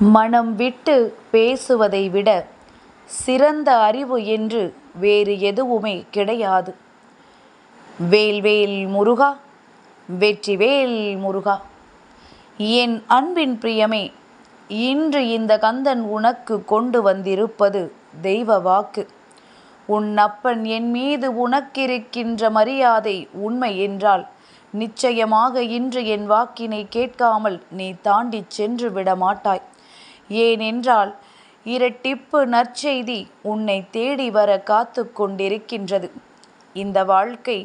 மனம் விட்டு பேசுவதை விட சிறந்த அறிவு என்று வேறு எதுவுமே கிடையாது. வேல்வேல் முருகா வெற்றிவேல் முருகா என் அன்பின் பிரியமே இன்று இந்த கந்தன் உனக்கு கொண்டு வந்திருப்பது தெய்வ வாக்கு. உன் அப்பன் என் மீது உனக்கிருக்கின்ற மரியாதை உண்மை என்றால் நிச்சயமாக இன்று என் வாக்கினை கேட்காமல் நீ தாண்டிச் சென்று விட மாட்டாய் ஏனென்றால் இரட்டிப்பு நற்செய்தி உன்னை தேடி வர காத்து கொண்டிருக்கின்றது. இந்த வாழ்க்கை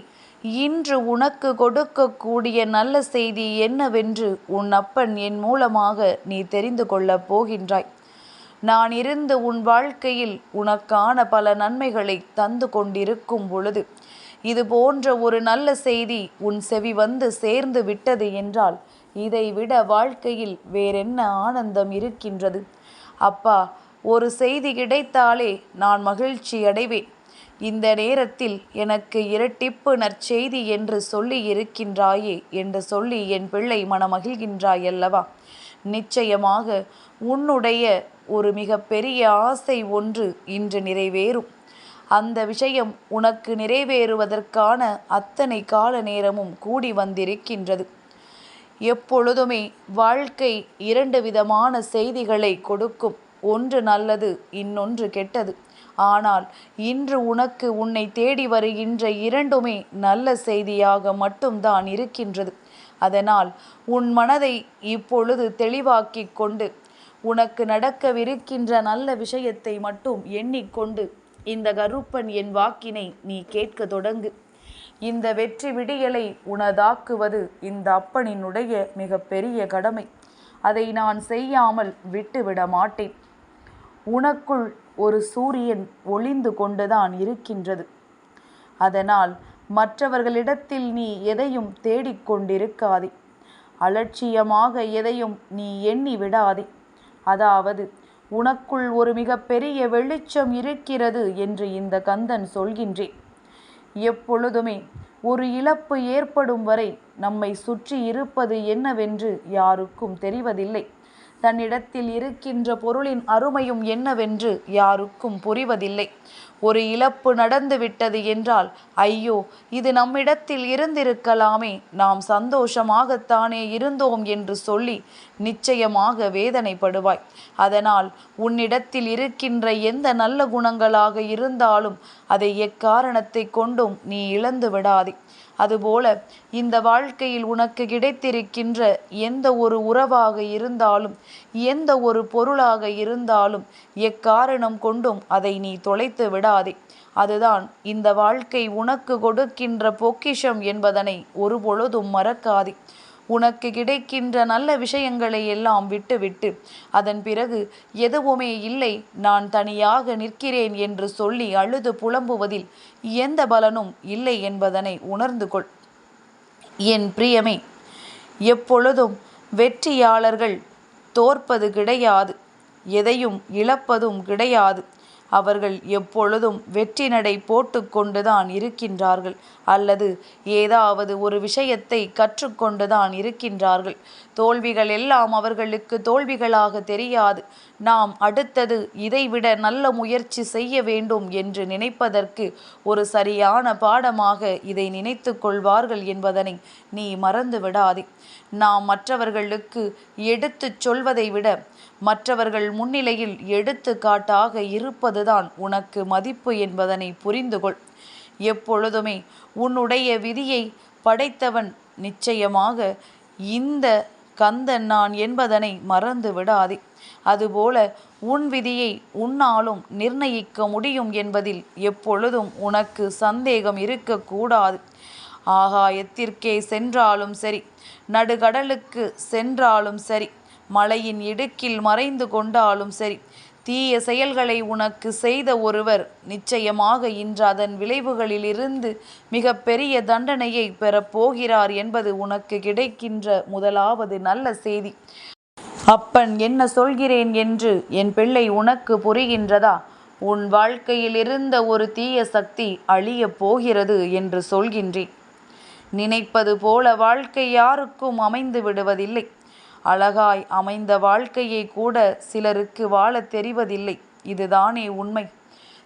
இன்று உனக்கு கொடுக்கக்கூடிய நல்ல செய்தி என்னவென்று உன் அப்பன் என் மூலமாக நீ தெரிந்து கொள்ளப் போகின்றாய். நான் இருந்து உன் வாழ்க்கையில் உனக்கான பல நன்மைகளை தந்து கொண்டிருக்கும் பொழுது இது போன்ற ஒரு நல்ல செய்தி உன் செவி வந்து சேர்ந்து விட்டது என்றால் இதைவிட வாழ்க்கையில் வேறென்ன ஆனந்தம் இருக்கின்றது? அப்பா ஒரு செய்தி கிடைத்தாலே நான் மகிழ்ச்சி அடைவேன். இந்த நேரத்தில் எனக்கு இரட்டிப்பு நற்செய்தி என்று சொல்லி இருக்கின்றாயே என்று சொல்லி என் பிள்ளை மனமகிழ்கின்றாய் அல்லவா? நிச்சயமாக உன்னுடைய ஒரு மிக பெரிய ஆசை ஒன்று இன்று நிறைவேறும். அந்த விஷயம் உனக்கு நிறைவேறுவதற்கான அத்தனை கால நேரமும் கூடி வந்திருக்கின்றது. எப்பொழுதுமே வாழ்க்கை இரண்டு விதமான செய்திகளை கொடுக்கும். ஒன்று நல்லது இன்னொன்று கெட்டது. ஆனால் இன்று உனக்கு உன்னை தேடி வருகின்ற இரண்டுமே நல்ல செய்தியாக மட்டும்தான் இருக்கின்றது. அதனால் உன் மனதை இப்பொழுது தெளிவாக்கிக் கொண்டு உனக்கு நடக்கவிருக்கின்ற நல்ல விஷயத்தை மட்டும் எண்ணிக்கொண்டு இந்த கருப்பன் என் வாக்கினை நீ கேட்க தொடங்கு. இந்த வெற்றி விடியலை உனதாக்குவது இந்த அப்பனினுடைய மிக பெரிய கடமை. அதை நான் செய்யாமல் விட்டுவிட மாட்டேன். உனக்குள் ஒரு சூரியன் ஒளிந்து கொண்டுதான் இருக்கின்றது. அதனால் மற்றவர்களிடத்தில் நீ எதையும் தேடிக்கொண்டிருக்காதே அலட்சியமாக எதையும் நீ எண்ணி விடாதே. அதாவது உனக்குள் ஒரு மிக பெரிய வெளிச்சம் இருக்கிறது என்று இந்த கந்தன் சொல்கின்றேன் எப்பொழுதுமே. ஒரு இழப்பு ஏற்படும் வரை நம்மை சுற்றி இருப்பது என்னவென்று யாருக்கும் தெரிவதில்லை. தன்னிடத்தில் இருக்கின்ற பொருளின் அருமையும் என்னவென்று யாருக்கும் புரிவதில்லை. ஒரு இழப்பு நடந்துவிட்டது என்றால் ஐயோ இது நம்மிடத்தில் இருந்திருக்கலாமே. நாம் சந்தோஷமாகத்தானே இருந்தோம் என்று சொல்லி நிச்சயமாக வேதனைப்படுவாய். அதனால் உன்னிடத்தில் இருக்கின்ற எந்த நல்ல குணங்களாக இருந்தாலும் அதை எக்காரணத்தை கொண்டும் நீ இழந்து விடாதே. அதுபோல இந்த வாழ்க்கையில் உனக்கு கிடைத்திருக்கின்ற எந்த ஒரு உறவாக இருந்தாலும் எந்த ஒரு பொருளாக இருந்தாலும் எக்காரணம் கொண்டும் அதை நீ தொலைத்து விடா. விடாதே அதுதான் இந்த வாழ்க்கை உனக்கு கொடுக்கின்ற பொக்கிஷம் என்பதனை ஒருபொழுதும் மறக்காதே. உனக்கு கிடைக்கின்ற நல்ல விஷயங்களை எல்லாம் விட்டுவிட்டு அதன் பிறகு எதுவுமே இல்லை நான் தனியாக நிற்கிறேன் என்று சொல்லி அழுது புலம்புவதில் எந்த பலனும் இல்லை என்பதனை உணர்ந்து கொள். என் பிரியமே எப்பொழுதும் வெற்றியாளர்கள் தோற்பது கிடையாது எதையும் இழப்பதும் கிடையாது. அவர்கள் எப்பொழுதும் வெற்றி நடை போட்டுக்கொண்டுதான் இருக்கின்றார்கள். அல்லது ஏதாவது ஒரு விஷயத்தை கற்றுக்கொண்டுதான் இருக்கின்றார்கள். தோல்விகள் எல்லாம் அவர்களுக்கு தோல்விகளாக தெரியாது. நாம் அடுத்தது இதைவிட நல்ல முயற்சி செய்ய வேண்டும் என்று நினைப்பதற்கு ஒரு சரியான பாடமாக இதை நினைத்து கொள்வார்கள் என்பதனை நீ மறந்து விடாதே. நாம் மற்றவர்களுக்கு எடுத்துச் சொல்வதை விட மற்றவர்கள் முன்னிலையில் எடுத்துக்காட்டாக அதுதான் உனக்கு மதிப்பு என்பதனை புரிந்து கொள் எப்பொழுதுமே உன்னுடைய விதியை படைத்தவன் நிச்சயமாக இந்த கந்தன் நான் என்பதனை மறந்து விடாதே. அதுபோல உன் விதியை உன்னாலும் நிர்ணயிக்க முடியும் என்பதில் எப்பொழுதும் உனக்கு சந்தேகம் இருக்கக்கூடாது. ஆகாயத்திற்கே சென்றாலும் சரி நடுகடலுக்கு சென்றாலும் சரி மலையின் இடுக்கில் மறைந்து கொண்டாலும் சரி தீய செயல்களை உனக்கு செய்த ஒருவர் நிச்சயமாக இன்று அதன் விளைவுகளிலிருந்து மிக பெரிய தண்டனையை பெறப்போகிறார் என்பது உனக்கு கிடைக்கின்ற முதலாவது நல்ல செய்தி. அப்பன் என்ன சொல்கிறேன் என்று என் பிள்ளை உனக்கு புரிகின்றதா? உன் வாழ்க்கையில் இருந்த ஒரு தீய சக்தி அழியப் போகிறது என்று சொல்கின்றேன். நினைப்பது போல வாழ்க்கை யாருக்கும் அமைந்து விடுவதில்லை. அழகாய் அமைந்த வாழ்க்கையை கூட சிலருக்கு வாழத் தெரிவதில்லை. இதுதானே உண்மை.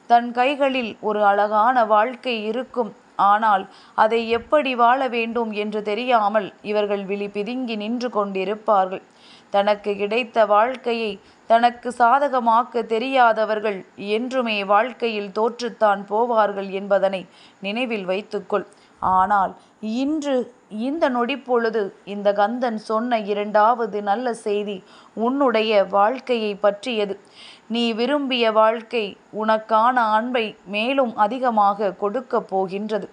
தன் கைகளில் ஒரு அழகான வாழ்க்கை இருக்கும். ஆனால் அதை எப்படி வாழ வேண்டும் என்று தெரியாமல் இவர்கள் விழி பிதுங்கி நின்று கொண்டிருப்பார்கள். தனக்கு கிடைத்த வாழ்க்கையை தனக்கு சாதகமாக்க தெரியாதவர்கள் என்றுமே வாழ்க்கையில் தோற்றுத்தான் போவார்கள் என்பதனை நினைவில் வைத்துக்கொள். ஆனால் இன்று இந்த நொடிப்பொழுது இந்த கந்தன் சொன்ன இரண்டாவது நல்ல செய்தி உன்னுடைய வாழ்க்கையை பற்றியது. நீ விரும்பிய வாழ்க்கை உனக்கான அன்பை மேலும் அதிகமாக கொடுக்கப் போகின்றது.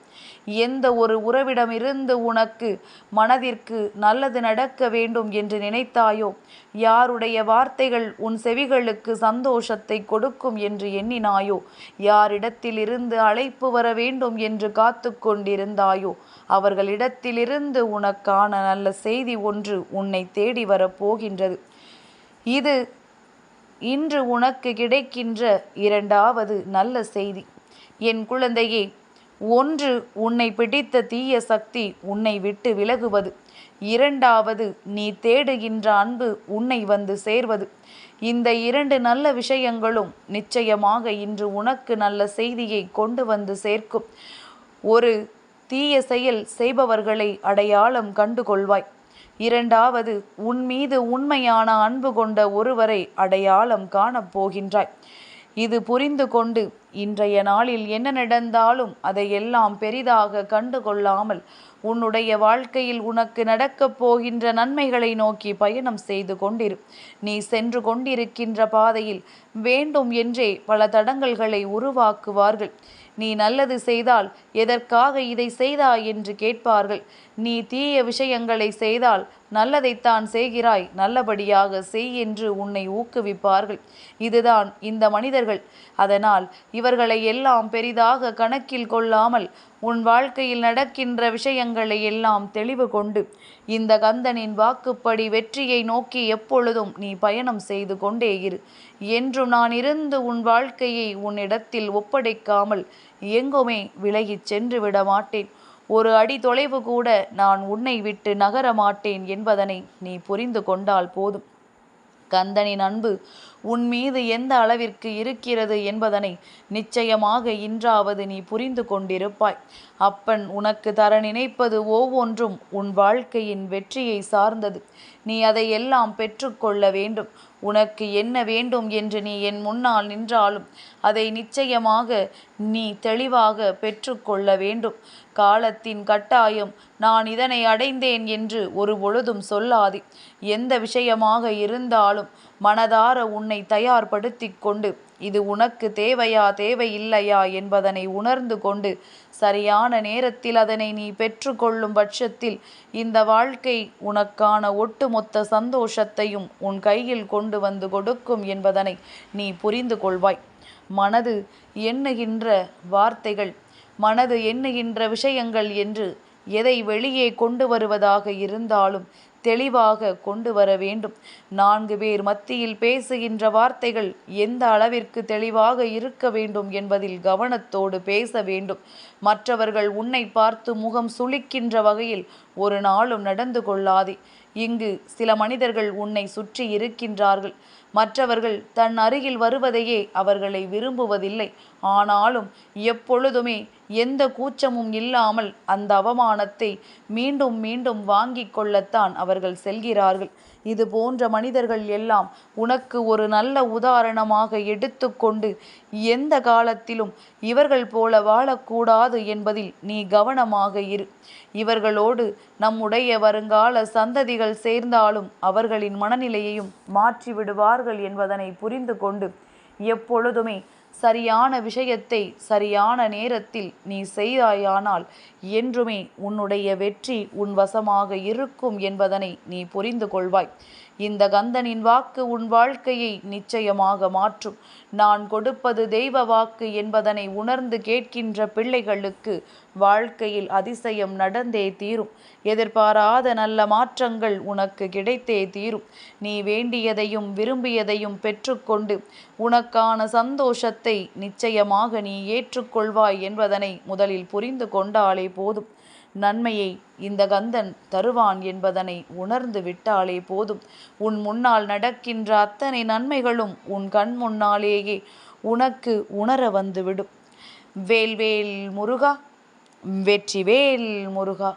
எந்த ஒரு உறவிடமிருந்து உனக்கு மனதிற்கு நல்லது நடக்க வேண்டும் என்று நினைத்தாயோ யாருடைய வார்த்தைகள் உன் செவிகளுக்கு சந்தோஷத்தை கொடுக்கும் என்று எண்ணினாயோ யாரிடத்திலிருந்து அழைப்பு வர வேண்டும் என்று காத்து கொண்டிருந்தாயோ அவர்களிடத்திலிருந்து உனக்கான நல்ல செய்தி ஒன்று உன்னை தேடி வரப்போகின்றது இது இன்று உனக்கு கிடைக்கின்ற இரண்டாவது நல்ல செய்தி. என் குழந்தையே ஒன்று உன்னை பிடித்த தீய சக்தி உன்னை விட்டு விலகுவது. இரண்டாவது நீ தேடுகின்ற அன்பு உன்னை வந்து சேர்வது. இந்த இரண்டு நல்ல விஷயங்களும் நிச்சயமாக இன்று உனக்கு நல்ல செய்தியை கொண்டு வந்து சேர்க்கும். ஒரு தீய செயல் செய்பவர்களை அடையாளம் கண்டு கொள்வாய் இரண்டாவது உன் மீது உண்மையான அன்பு கொண்ட ஒருவரை அடையாளம் காணப் போகின்றாய். இது புரிந்து கொண்டு இன்றைய நாளில் என்ன நடந்தாலும் அதையெல்லாம் பெரிதாக கண்டு கொள்ளாமல் உன்னுடைய வாழ்க்கையில் உனக்கு நடக்கப் போகின்ற நன்மைகளை நோக்கி பயணம் செய்து கொண்டிரு. நீ சென்று கொண்டிருக்கின்ற பாதையில் வேண்டும் என்றே பல தடங்கல்களை உருவாக்குவார்கள். நீ நல்லது செய்தால் எதற்காக இதை செய்தாய் என்று கேட்பார்கள். நீ தீய விஷயங்களை செய்தால் நல்லதைத்தான் செய்கிறாய் நல்லபடியாக செய் என்று உன்னை ஊக்குவிப்பார்கள். இதுதான் இந்த மனிதர்கள். அதனால் இவர்களை எல்லாம் பெரிதாக கணக்கில் கொள்ளாமல் உன் வாழ்க்கையில் நடக்கின்ற விஷயங்களை எல்லாம் தெளிவு கொண்டு இந்த கந்தனின் வாக்குப்படி வெற்றியை நோக்கி எப்பொழுதும் நீ பயணம் செய்து கொண்டே இரு. என்றும் நான் இருந்து உன் வாழ்க்கையை உன்னிடத்தில் ஒப்படைக்காமல் எங்குமே விலகிச் சென்று விட மாட்டேன் ஒரு அடி தொலைவு கூட நான் உன்னை விட்டு நகர மாட்டேன் என்பதனை நீ புரிந்து கொண்டால் போதும். கந்தனின் அன்பு உன் மீது எந்த அளவிற்கு இருக்கிறது என்பதனை நிச்சயமாக இன்றாவது நீ புரிந்து கொண்டிருப்பாய். அப்பன் உனக்கு தர நினைப்பது ஒவ்வொன்றும் உன் வாழ்க்கையின் வெற்றியை சார்ந்தது. நீ அதை எல்லாம் பெற்றுக்கொள்ள வேண்டும். உனக்கு என்ன வேண்டும் என்று நீ என் முன்னால் நின்றாலும் அதை நிச்சயமாக நீ தெளிவாக பெற்றுக்கொள்ள வேண்டும். காலத்தின் கட்டாயம் நான் இதனை அடைந்தேன் என்று ஒரு பொழுதும் சொல்லாதே. எந்த விஷயமாக இருந்தாலும் மனதார உன்னை தயார்படுத்தி கொண்டு இது உனக்கு தேவையா தேவையில்லையா என்பதனை உணர்ந்து கொண்டு சரியான நேரத்தில் அதனை நீ பெற்றுக்கொள்ளும் பட்சத்தில் இந்த வாழ்க்கை உனக்கான ஒட்டுமொத்த சந்தோஷத்தையும் உன் கையில் கொண்டு வந்து கொடுக்கும் என்பதனை நீ புரிந்து கொள்வாய். மனது எண்ணுகின்ற வார்த்தைகள் மனது எண்ணுகின்ற விஷயங்கள் என்று எதை வெளியே கொண்டு வருவதாக இருந்தாலும் தெளிவாக கொண்டு வர வேண்டும். நான்கு பேர் மத்தியில் பேசுகின்ற வார்த்தைகள் எந்த அளவிற்கு தெளிவாக இருக்க வேண்டும் என்பதில் கவனத்தோடு பேச வேண்டும். மற்றவர்கள் உன்னை பார்த்து முகம் சுளிக்கின்ற வகையில் ஒரு நாளும் நடந்து கொள்ளாதே. இங்கு சில மனிதர்கள் உன்னை சுற்றி இருக்கின்றார்கள். மற்றவர்கள் தன் அருகில் வருவதையே அவர்களை விரும்புவதில்லை. ஆனாலும் எப்பொழுதுமே எந்த கூச்சமும் இல்லாமல் அந்த அவமானத்தை மீண்டும் மீண்டும் வாங்கிக் கொள்ளத்தான் அவர்கள் செல்கிறார்கள். இது போன்ற மனிதர்கள் எல்லாம் உனக்கு ஒரு நல்ல உதாரணமாக எடுத்துக்கொண்டு எந்த காலத்திலும் இவர்கள் போல வாழக்கூடாது என்பதில் நீ கவனமாக இரு. இவர்களோடு நம்முடைய வருங்கால சந்ததிகள் சேர்ந்தாலும் அவர்களின் மனநிலையையும் மாற்றி விடுவார்கள் என்பதனை புரிந்து கொண்டு எப்பொழுதுமே சரியான விஷயத்தை சரியான நேரத்தில் நீ செய்தாயானால் என்றுமே உன்னுடைய வெற்றி உன் வசமாக இருக்கும் என்பதனை நீ புரிந்து கொள்வாய். இந்த கந்தனின் வாக்கு உன் வாழ்க்கையை நிச்சயமாக மாற்றும். நான் கொடுப்பது தெய்வ வாக்கு என்பதனை உணர்ந்து கேட்கின்ற பிள்ளைகளுக்கு வாழ்க்கையில் அதிசயம் நடந்தே தீரும். எதிர்பாராத நல்ல மாற்றங்கள் உனக்கு கிடைத்தே தீரும். நீ வேண்டியதையும் விரும்பியதையும் பெற்றுக்கொண்டு உனக்கான சந்தோஷத்தை நிச்சயமாக நீ ஏற்றுக்கொள்வாய் என்பதனை முதலில் புரிந்து கொண்டாலே போதும். நன்மையை இந்த கந்தன் தருவான் என்பதனை உணர்ந்து விட்டாலே போதும். உன் முன்னால் நடக்கின்ற அத்தனை நன்மைகளும் உன் கண் முன்னாலேயே உனக்கு உணர வந்துவிடும். வேல்வேல் முருகா வெற்றிவேல் முருகா.